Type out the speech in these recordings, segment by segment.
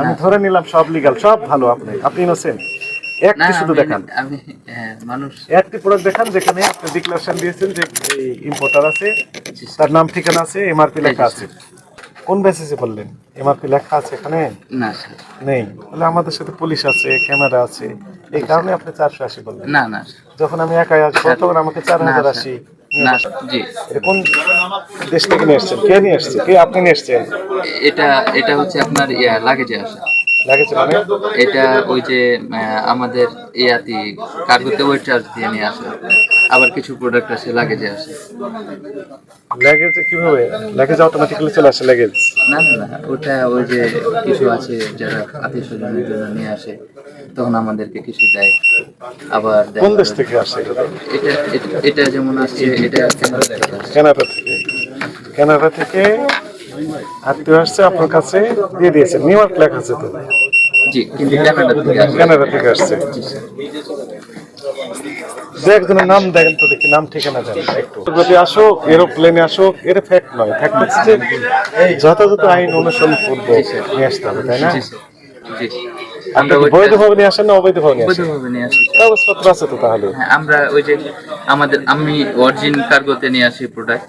আমি ধরে নিলাম সব লিগাল সব ভালো আপনি আপনি ইনোসেন্ট একটি শুধু দেখান। হ্যাঁ মানুষ। একটি প্রোডাক্ট দেখান যেখানে আপনি ডিক্লারেশন দিয়েছেন যে ইম্পোর্টার আছে তার নাম ঠিকানা আছে এমআরপি লেখা আছে। কোন বেসিসে বললেন? এমআরপি লেখা আছে এখানে? না নেই। তাহলে আমাদের সাথে পুলিশ আছে ক্যামেরা আছে এই কারণে আপনি চারশো আশি বললেন। না না যখন আমি একাই আসব তখন আমাকে চার হাজার। আশি না জি। কোন দেশ থেকে নিয়ে এসছেন কে নিয়ে এসছে কে আপনি নিয়ে এসছেন? এটা এটা হচ্ছে আপনার ইয়া লাগেজে আসা। লাগেছে মানে? এটা ওই যে আমাদের ইয়াতি কার্গোতে ওয়েট চার্জ দিয়ে নিয়ে আসে। আবার কিছু প্রোডাক্ট আছে লাগেজে আসে। লাগেজ কীভাবে? লাগেজ অটোমেটিক্যালি চলে আসে লাগেজ না না না ওটা ওই যে কিছু আছে যারা আত্মীয় স্বজনের জন্য নিয়ে আসে তখন আমাদেরকে কিছু দেয়। আবার। কোন দেশ থেকে আসে এটা? এটা যেমন আসছে এটা কানাডা থেকে আসছে। কানাডা থেকে। কানাডা থেকে আত্মীয় আসছে আপনার কাছে দিয়ে দিয়েছে। নিউ ইয়র্ক লেখা আছে তো? জি কিন্তু কানাডা থেকে আসছে। দু একজনের নাম দেখেন তো দেখি নাম ঠিকানা দেন একটু। যদি আসুক এরোপ্লেনে আসুক এটা ফ্যাক্ট নয় ফ্যাক্ট হচ্ছে যে যথাযথ আইন অনুসরণ করব নিয়ে আসতে হবে তাই না? বৈধভাবে নিয়ে আসেন না অবৈধভাবে নিয়ে আসেন। কাগজপত্র আছে তো তাহলে। হ্যাঁ আমরা ওই যে আমাদের আমি অরিজিন কার্গোতে নিয়ে আসি প্রোডাক্ট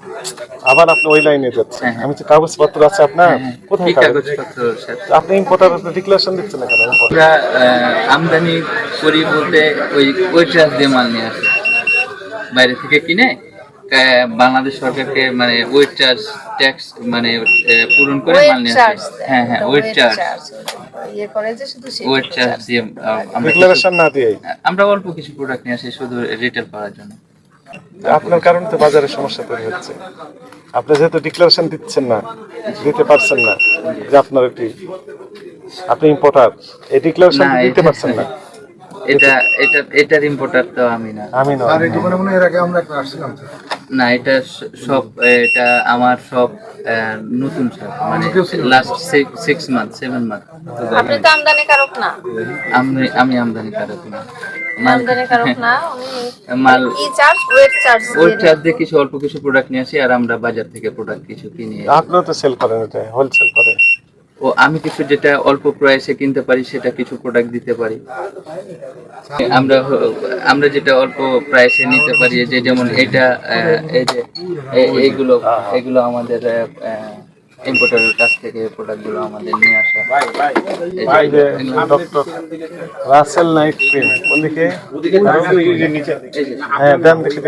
আবার আপনি ওই লাইনে যাচ্ছেন। হ্যাঁ, হ্যাঁ। আমি তো কাগজপত্র আছে আপনার কোথায় কাগজ? কাগজপত্র আপনি ইম্পোর্টার ডিক্লারেশন দিচ্ছেন না কেন? আহ, আমদানি করি বলতে ওই ওই চার্জ দিয়ে মাল নিয়ে আসি। বাইরে থেকে কিনে বাংলাদেশ সরকারকে মানে ওয়েট চার্জ ট্যাক্স মানে পূরণ করে মাল নিয়ে আসি। হ্যাঁ হ্যাঁ ওয়েট চার্জ charge। করে যে শুধু সেই ওয়েট চার্জ দিয়ে আমরা কিছু- ডিক্লারেশন না দিয়ে? আমরা অল্প কিছু প্রোডাক্ট নিয়ে আসি শুধু রিটেল করার জন্য। আপনার কারণে তো বাজারে সমস্যা তৈরি হচ্ছে। আপনি যেহেতু ডিক্লারেশন দিচ্ছেন না দিতে পারছেন না যে আপনার এটি আপনি ইম্পোর্টার এই ডিক্লারেশন দিতে পারছেন না। এটা এটা এটার ইম্পোর্টার তো আমি না। আমি নয়। আর এই দোকানে মনে এর আগে আমরা একটা আসছিলাম না এটা সব এটা আমার সব নতুন সব মানে last six month seven month আপনি তো আমদানি কারক না। আমি আমি আমদানি কারক না। মাল আমদানি কারক না উনি মাল ই চার্জ ওয়েট চার্জ ওই চার্জ দিয়ে কিছু অল্প কিছু প্রোডাক্ট নিয়ে আসি আর আমরা বাজার থেকে প্রোডাক্ট কিছু কিনে আপনিও তো সেল করেন এটা হোলসেল করে। ও আমি কিছু যেটা অল্প প্রাইসে কিনতে পারি সেটা কিছু প্রোডাক্ট দিতে পারি। আমরা আমরা যেটা অল্প প্রাইসে নিতে পারি যে যেমন এটা এই যে এইগুলো এগুলো আমাদের ইম্পোর্টারের কাছ থেকে প্রোডাক্টগুলো আমাদের নিয়ে আসা। ডক্টর রাসেল নাইট ক্রিম কোন দিকে? এই যে হ্যাঁ দেন দেখি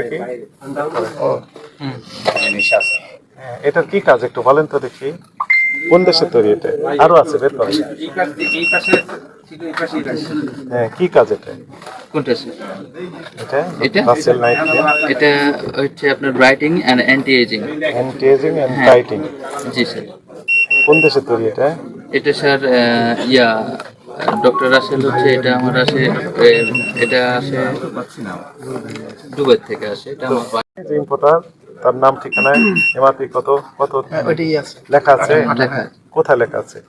হ্যাঁ, এটার কি কাজ একটু বলেন তো দেখি। কোন দেশের তৈরি এটা? আরও আছে বের করেন হ্যাঁ কি কাজ এটা? কোনটা এটা? এটা? রাসেল নাইট এটা হচ্ছে আপনার brightening and anti aging anti aging and হ্যাঁ। জি স্যার। কোন দেশের তৈরি এটা? এটা স্যার ইয়া ডক্টর রাসেল হচ্ছে এটা আমার আসে এ, এটা আসে দুবাই থেকে আসে এটা আমার ইম্পোর্টার তার নাম ঠিকানা এমআরপি কত কত লেখা আছে? কোথায় লেখা আছে?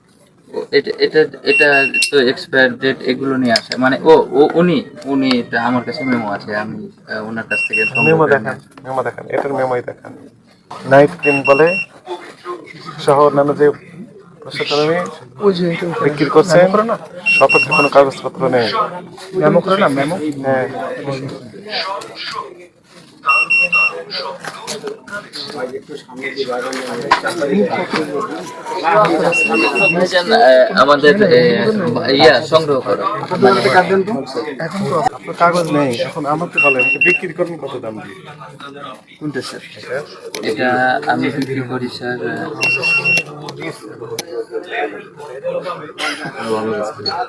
ও, এটা এটা এটা তো এক্সপায়ার ডেট এগুলো নিয়ে আসে। মানে ও ও উনি উনি এটা আমার কাছে মেমো আছে আমি ওনার কাছ থেকে মেমো দেখান মেমো দেখান এটার মেমোই দেখান। নাইট ক্রিম বলে সহ অন্যান্য যে যে বিক্রি করছেন সপক্ষে কোনো কাগজপত্র নেই। মেমো করে না মেমো হ্যাঁ। আমাদের ইয়া সংগ্রহ করা। এখন তো আপনার কাগজ নেই এখন আমাকে বলেন এটা বিক্রি করবেন কত দাম দিয়ে? কোনটা স্যার এটা আমি বিক্রি করি স্যার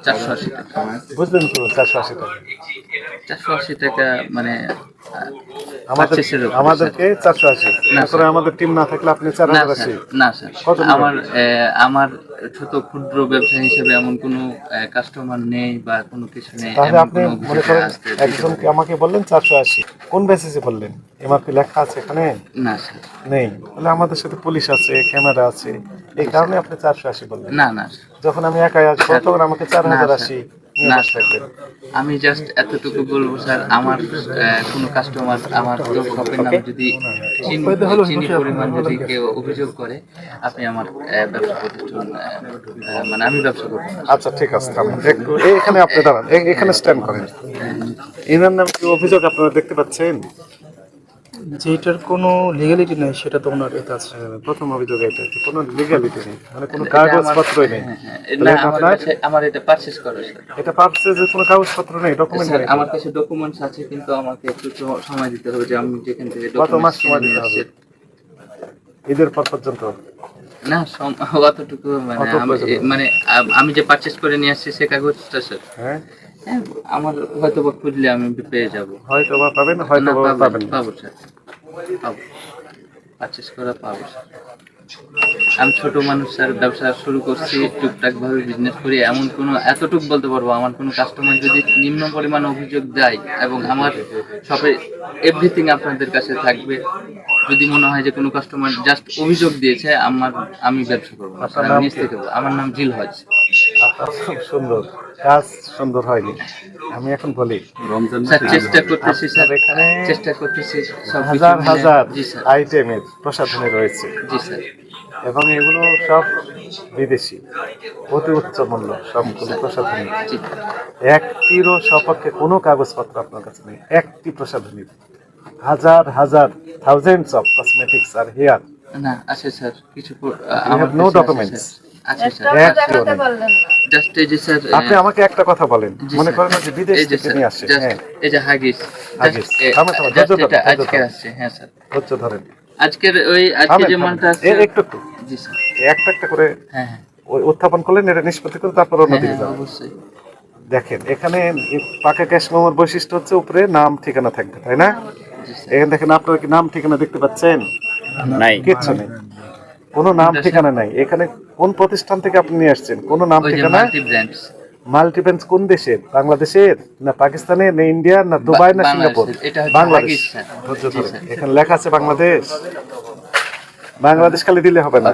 চারশো আশি টাকা। বুঝলেন তো চারশো আশি টাকা। চারশো আশি টাকা মানে আমাদের purchase এর উপরে, আমাদেরকে চারশো আশি। তারপরে আমাদের টিম না থাকলে আপনি চার হাজার আশি। না স্যার। আমার আমার ছোট ক্ষুদ্র ব্যবসা হিসেবে এমন কোনো কাস্টমার নেই বা কোনো কিছু নেই তাহলে আপনি মনে করেন একজনকে আমাকে বললেন চারশো আশি? কোন বেসিসে বললেন? এমআরপি লেখা আছে এখানে? না স্যার। নেই। তাহলে আমাদের সাথে পুলিশ আছে ক্যামেরা আছে। এই কারণে আপনি চারশো আশি বললেন। না না যখন আমি একাই আসব তখন আমাকে চার হাজার আশি না আমি জাস্ট এতটুকু বলব স্যার আমার কোনো কাস্টমার আমার শপের নাম যদি চিনি পরিমাণ যদি কেউ অভিযোগ করে আপনি আমার ব্যবসা প্রতিষ্ঠান মানে আমি ব্যবসা করব। আচ্ছা ঠিক আছে একটু এখানে আপনি দাঁড়ান। এখানে স্ট্যান্ড করেন। এনার নাম কি অভিযোগ আপনারা দেখতে পাচ্ছেন? যেটার কোনো লিগ্যালিটি নেই সেটা তো ওনার এতে আছে। হ্যাঁ, প্রথম অভিযোগ এটা যে কোনো লিগ্যালিটি নেই মানে কোনো এটা কাগজপত্রই নেই। হ্যাঁ, হ্যাঁ, না, আমার এটা পারচেজ করে এটা পার্সে যে কোনো কাগজপত্র নেই ডকুমেন্ট নেই। আমার কাছে ডকুমেন্টস আছে কিন্তু আমাকে একটু সময় দিতে হবে যে আমি যেখান থেকে কত মাস সময় দিতে হবে। ঈদের পর পর্যন্ত? না অতটুকু মানে আমি মানে আমি যে পারচেজ করে নিয়ে আসছি সে কাগজটা স্যার হ্যাঁ। আমার হয়তো বা খুঁজলে আমি পেয়ে যাব। হয়তো বা পাবেন হয়তো পাবেন পাবো স্যার পাবো পারচেস করা পাবো। আমি ছোট মানুষ স্যার ব্যবসা শুরু করছি টুকটাক ভাবে বিজনেস করি। এমন কোনো এতটুক বলতে পারব আমার কোনো কাস্টমার যদি নিম্ন পরিমাণ অভিযোগ দেয় এবং আমার শপে এভরিথিং আপনাদের কাছে থাকবে যদি মনে হয় যে কোনো কাস্টমার জাস্ট অভিযোগ দিয়েছে আমার আমি ব্যবসা করব নিজ থেকে আমার নাম জিল হজ সুন্দর। কাজ সুন্দর হয়নি। আমি এখন বলি চেষ্টা করতেছি স্যার। এখানে চেষ্টা করতেছি হাজার হাজার আইটেমের প্রসাধনী রয়েছে। জি স্যার। এবং এগুলো সব বিদেশি অতি উচ্চ মূল্য সবগুলো প্রসাধনী। একটিরও সপক্ষে কোনো কাগজপত্র আপনার কাছে নেই। একটি প্রসাধনী। হাজার হাজার থাউজেন্ডস অফ কসমেটিক্স আর হেয়ার না আছে স্যার। কিছু না স্যার। আপনি আমাকে একটা কথা বলেন। মনে করেন যে বিদেশ থেকে নিয়ে আসে হ্যাঁ। এই যে হাগিস। হাগিস। আজকে আসছে হ্যাঁ স্যার। ধৈর্য ধরেন। আজকের ওই আজকে যে আসছে একটু একটু। জি স্যার। একটা একটা করে হ্যাঁ হ্যাঁ। ওই উত্থাপন করলেন এটা নিষ্পত্তি করে তারপর অন্যদিকে যাবেন অবশ্যই। দেখেন এখানে পাকা ক্যাশ মেমোর বৈশিষ্ট্য হচ্ছে উপরে নাম ঠিকানা থাকবে তাই না? এখানে দেখেন আপনারা কি নাম ঠিকানা দেখতে পাচ্ছেন? নাই। কিচ্ছু নেই। কোনো নাম ঠিকানা নাই। এখানে কোন প্রতিষ্ঠান থেকে আপনি নিয়ে আসছেন? কোনো নাম ঠিকানা? মাল্টিপেন্স কোন দেশের? বাংলাদেশের? না পাকিস্তানের না ইন্ডিয়া না দুবাই না সিঙ্গাপুর? বাংলাদেশ। এখানে লেখা আছে বাংলাদেশ। বাংলাদেশ খালি দিলে হবে না।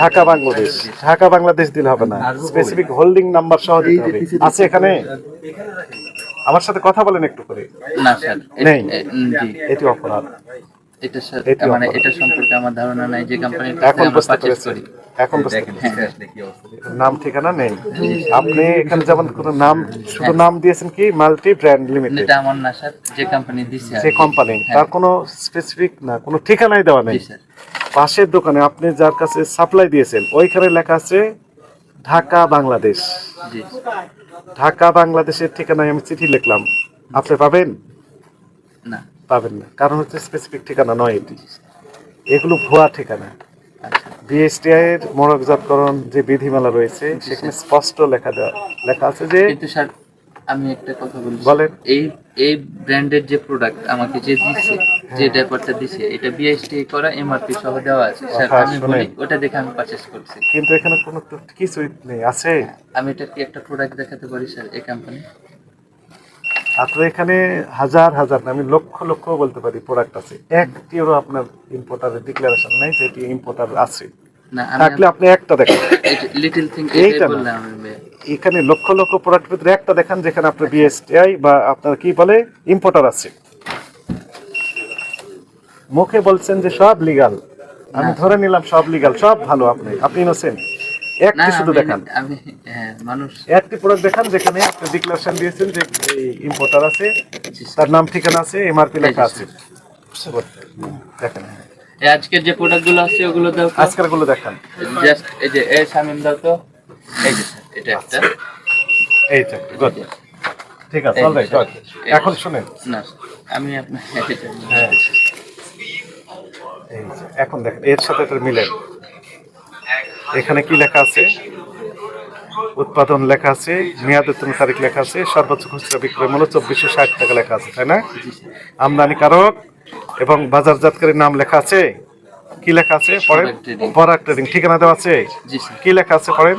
ঢাকা বাংলাদেশ। ঢাকা বাংলাদেশ দিলে হবে না। স্পেসিফিক হোল্ডিং নাম্বার সহ দিতে হবে। আছে এখানে? আমার সাথে কথা বলেন একটু করে। না নেই। এটি অপরাধ। এটা মানে এটা সম্পর্কে আমার ধারণা নাই যে কোম্পানির এখন বুঝতে পারচেজ এখন বুঝতে হ্যাঁ নাম ঠিকানা নেই। আপনি এখানে যেমন কোনো নাম শুধু নাম দিয়েছেন কি? Multi brand limited. এটা আমার না স্যার যে কোম্পানি দিছে আর সে কোম্পানি হ্যাঁ। তার কোনো স্পেসিফিক না কোনো ঠিকানাই দেওয়া নেই। পাশের দোকানে আপনি যার কাছে সাপ্লাই দিয়েছেন ওইখানে লেখা আছে ঢাকা বাংলাদেশ। ঢাকা বাংলাদেশের ঠিকানায় আমি চিঠি লিখলাম। আপনি পাবেন? না। পাবেন না। কারণ হচ্ছে স্পেসিফিক ঠিকানা নয় এটি। এগুলো ভুয়া ঠিকানা। বিএসটিআই এর মোড়কজাতকরণ যে বিধিমালা রয়েছে সেখানে স্পষ্ট লেখা দেওয়া লেখা আছে যে কিন্তু স্যার আমি একটা কথা বলি। বলেন। এই এই ব্র্যান্ডের যে প্রোডাক্ট আমাকে যে দিছে যে ডাইপারটা দিছে এটা বিএসটি করা এমআরপি সহ দেওয়া আছে। স্যার কথা আমি। বলি ওটা দেখে আমি পারচেজ করছি। কিন্তু এখানে কোনো তো কিছুই নেই আছে? আমি এটা কি একটা প্রোডাক্ট দেখাতে পারি স্যার এই কোম্পানি আপনার এখানে হাজার হাজার না, আমি লক্ষ লক্ষ বলতে পারি প্রোডাক্ট আছে। একটিও আপনার ইম্পোর্টারের ডিক্লারেশন নাই যে এটি ইম্পোর্টার আছে থাকলে আপনি একটা দেখেন। লিটল থিং এইটা এখানে লক্ষ লক্ষ প্রোডাক্ট ভিতরে একটা দেখান যেখানে আপনার বিএসটিআই বা আপনার কি বলে ইম্পোর্টার আছে। মুখে বলছেন যে সব লিগাল আমি ধরে নিলাম সব লিগাল সব ভালো আপনি আপনি ইনোসেন্ট একটি শুধু দেখান। হ্যাঁ মানুষ। একটি প্রোডাক্ট দেখান যেখানে আপনি ডিক্লারেশন দিয়েছেন যে ইম্পোর্টার আছে তার নাম ঠিকানা আছে এমআরপি লেখা আছে। দেখেন। আজকের যে প্রোডাক্টগুলো আছে ওগুলো দাও আজকেরগুলো দেখান। জাস্ট এই যে এই শামিম দাও তো। এই যে এটা একটা। এই তো good. ঠিক আছে অলরাইট এখন শুনেন। না আমি আপনার হ্যাঁ। এই এখন দেখেন এর সাথে এটা মিলেন। এখানে কি লেখা আছে? উৎপাদন লেখা আছে মেয়াদ তারিখ লেখা আছে সর্বোচ্চ খুচরা বিক্রয় মূল্য চব্বিশশো ষাট টাকা লেখা আছে তাই না? আমদানি কারক এবং বাজারজাতকারীর নাম লেখা আছে? কি লেখা আছে? পড়েন? পরাগ ট্রেডিং। ঠিকানা দেওয়া আছে? জি কি লেখা আছে পড়েন?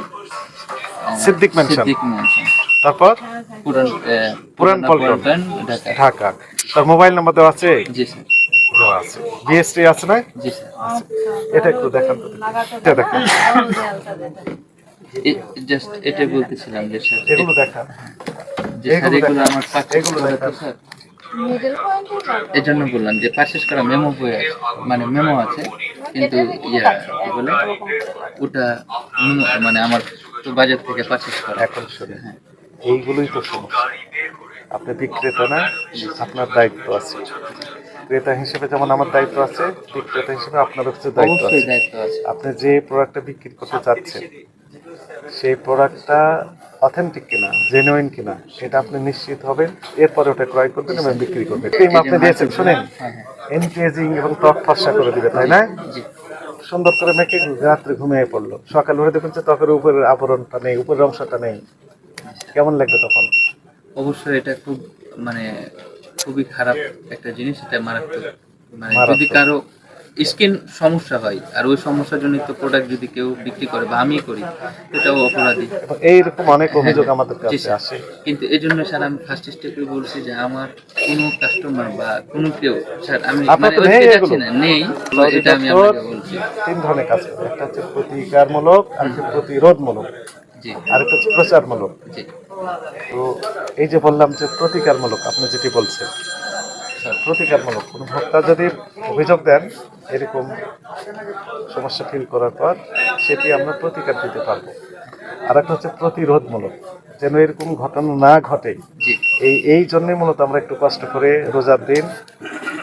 সিদ্দিক মেনশন তারপর? পুরান পুরান পল্টন। ঢাকা। ঢাকা। তার মোবাইল নাম্বার দেওয়া আছে? জি স্যার। দেওয়া আছে। বিএসটি আছে না? জি স্যার এটা একটু দেখান তো এটা দেখেন। জাস্ট এটাই বলতেছিলাম যে স্যার এগুলো দেখান। যে স্যার এগুলো এগুলো আমার এগুলো দেখান। স্যার। এই জন্য বললাম যে পারচেস করা মেমো বই আছে মানে মেমো আছে কিন্তু ইয়া বলে? ওটা মানে আমার তো বাজার থেকে পারচেস করা। এখন শুনে এইগুলোই তো সমস্যা। আপনি বিক্রেতা না আপনার দায়িত্ব আছে। ক্রেতা হিসেবে যেমন আমার দায়িত্ব আছে বিক্রেতা হিসেবে আপনার কিছু দায়িত্ব আছে। আপনি যে প্রোডাক্টটা বিক্রি করতে চাচ্ছেন সেই প্রোডাক্টটা অথেন্টিক কিনা জেনুইন কিনা সেটা আপনি নিশ্চিত হবেন এরপরে ওটা ক্রয় করবেন এবং বিক্রি করবেন। ক্রিম আপনি দিয়েছেন শুনেন। হ্যাঁ হ্যাঁ। এনকেজিং এবং ত্বক ফর্সা করে দিবে তাই না? সুন্দর করে মেখে রাত্রে ঘুমিয়ে পড়ল। সকাল উঠে দেখুন যে ত্বকের উপরের আবরণটা নেই উপরের অংশটা নেই। কেমন লাগবে তখন? অবশ্যই এটা খুব মানে খুবই খারাপ একটা জিনিস এটা মারাত্মক। মানে যদি কারও স্কিন সমস্যা হয় আর ওই সমস্যার জন্য তো প্রোডাক্ট যদি কেউ বিক্রি করে বা আমি করি এটাও অপরাধী। এইরকম অনেক অভিযোগ আমাদের কাছে। আসে। কিন্তু এই জন্য স্যার আমি ফার্স্ট স্টেপে বলছি যে আমার কোনো কাস্টমার বা কোনো কেউ স্যার আমি মানে ওই যাচ্ছি না নেই এটা আমি আপনাকে বলছি। তিন ধরনের কাজ একটা হচ্ছে প্রতিকারমূলক আর একটা প্রতিরোধমূলক। জি। আর একটা হচ্ছে প্রচারমূলক। জি। তো এই যে বললাম যে প্রতিকারমূলক আপনি যেটি বলছেন প্রতিকারমূলক কোনো ভোক্তা যদি অভিযোগ দেন এরকম সমস্যা ফিল করার পর সেটি আমরা প্রতিকার দিতে পারব। আর একটা হচ্ছে প্রতিরোধমূলক যেন এরকম ঘটনা না ঘটে। এই এই জন্যই মূলত আমরা একটু কষ্ট করে রোজার দিন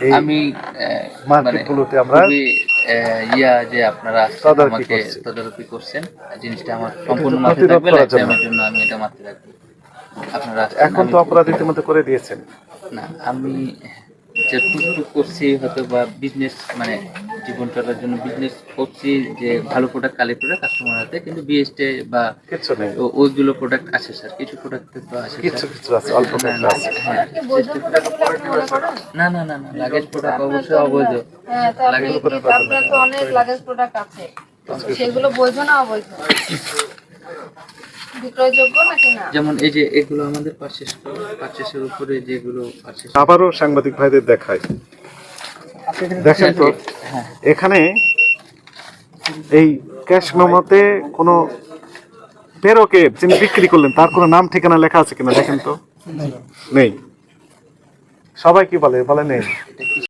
এই আমি মার্কেটগুলোতে আমরা ইয়া যে আপনারা আমাকে তদারকি করছেন জিনিসটা আমার সম্পূর্ণ মাথায় থাকবে লাইফটাইমের জন্য। আমি এটা মাথায় রাখব। আপনারা এখন তো অপরাধ ইতিমধ্যে করে দিয়েছেন। না আমি যে টুকটুক করছি হয়তো বা বিজনেস মানে জীবন চলার জন্য বিজনেস করছি যে ভালো প্রোডাক্ট কালেক্ট করে কাস্টমার হাতে কিন্তু বিএসটে বা কিছু নেই। ও- ওইগুলো প্রোডাক্ট আছে স্যার কিছু প্রোডাক্ট তো আছে কিছু কিছু আছে অল্প না, কিছু না, আছে। হ্যাঁ মনে না না না না লাগেজ প্রোডাক্ট অবশ্যই অবৈধ। হ্যাঁ আপনার তো অনেক লাগেজ প্রোডাক্ট আছে। সেগুলো বৈধ না অবৈধ? বিক্রয়যোগ্য নাকি না? যেমন এই যে এগুলো আমাদের পারচেস পারচেসের উপরে যেগুলো পারচেস আবারও সাংবাদিক ভাইদের দেখায় দেখেন তো এখানে এই ক্যাশ মেমোতে কোনো পেরোকে যিনি বিক্রি করলেন তার কোনো নাম ঠিকানা লেখা আছে কিনা দেখেন তো? নেই। সবাই কি বলে? বলে নেই।